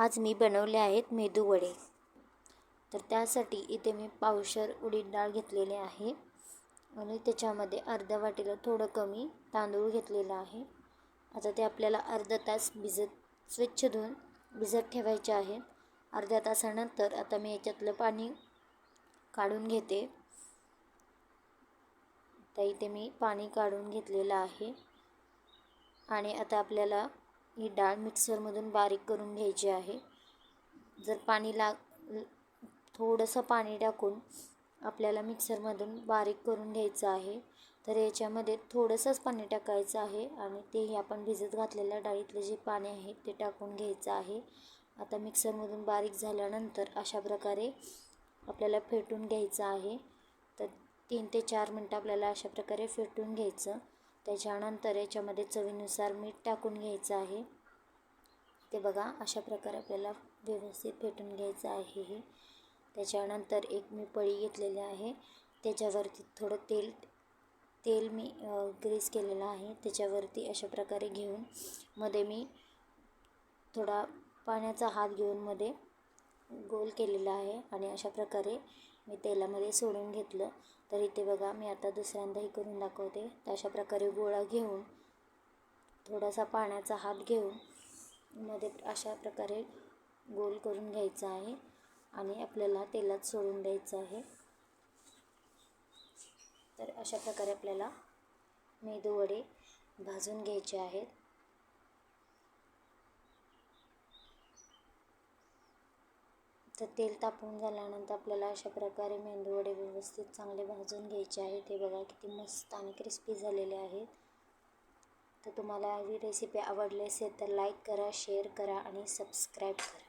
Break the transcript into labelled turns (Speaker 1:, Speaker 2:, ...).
Speaker 1: आज मी बनवले आहेत मेदू वडे. तर त्यासाठी इथे मी पावशर उडीद डाळ घेतलेली आहे आणि त्याच्यामध्ये अर्ध्या वाटीला थोडं कमी तांदूळ घेतलेला आहे. आता ते आपल्याला अर्धा तास भिजत स्वच्छ धुवून भिजत ठेवायचे आहे. अर्ध्या तासानंतर आता मी याच्यातलं पाणी काढून घेते. तर इथे मी पाणी काढून घेतलेलं आहे. आणि आता आपल्याला ही डाळ मिक्सरमधून बारीक करून घ्यायची आहे. जर पाणी लाग थोडंसं पाणी टाकून आपल्याला मिक्सरमधून बारीक करून घ्यायचं आहे तर याच्यामध्ये थोडंसंच पाणी टाकायचं आहे आणि तेही आपण भिजत घातलेल्या डाळीतलं जे पाणी आहे ते टाकून घ्यायचं आहे. आता मिक्सरमधून बारीक झाल्यानंतर अशा प्रकारे आपल्याला फेटून घ्यायचं आहे. तर तीन ते चार मिनटं आपल्याला अशा प्रकारे फेटून घ्यायचं. त्याच्यानंतर याच्यामध्ये चवीनुसार मीठ टाकून घ्यायचं आहे. ते बघा अशा प्रकारे आपल्याला व्यवस्थित फेटून घ्यायचं आहे हे. त्याच्यानंतर एक मी पळी घेतलेली आहे. त्याच्यावरती थोडं तेल तेल मी ग्रीस केलेलं आहे. त्याच्यावरती अशा प्रकारे घेऊन मध्ये मी थोडा पाण्याचा हात घेऊन मध्ये गोल केलेला आहे. आणि अशा प्रकारे मी तेलामध्ये सोडून घेतलं. तर इथे बघा मी आता दुसऱ्यांदाही करून दाखवते. तर अशा प्रकारे गोळा घेऊन थोडासा पाण्याचा हात घेऊन मध्ये अशा प्रकारे गोल करून घ्यायचा आहे आणि आपल्याला तेलात सोडून द्यायचं आहे. तर अशा प्रकारे आपल्याला मेदू वडे भाजून घ्यायचे आहेत. तर तेल तापवून झाल्यानंतर आपल्याला अशा प्रकारे मेंदू वडे व्यवस्थित चांगले भाजून घ्यायचे आहेत. हे बघा किती मस्त आणि क्रिस्पी झालेले आहेत. तर तुम्हाला ही रेसिपी आवडली असेल तर लाईक करा शेअर करा आणि सबस्क्राईब करा.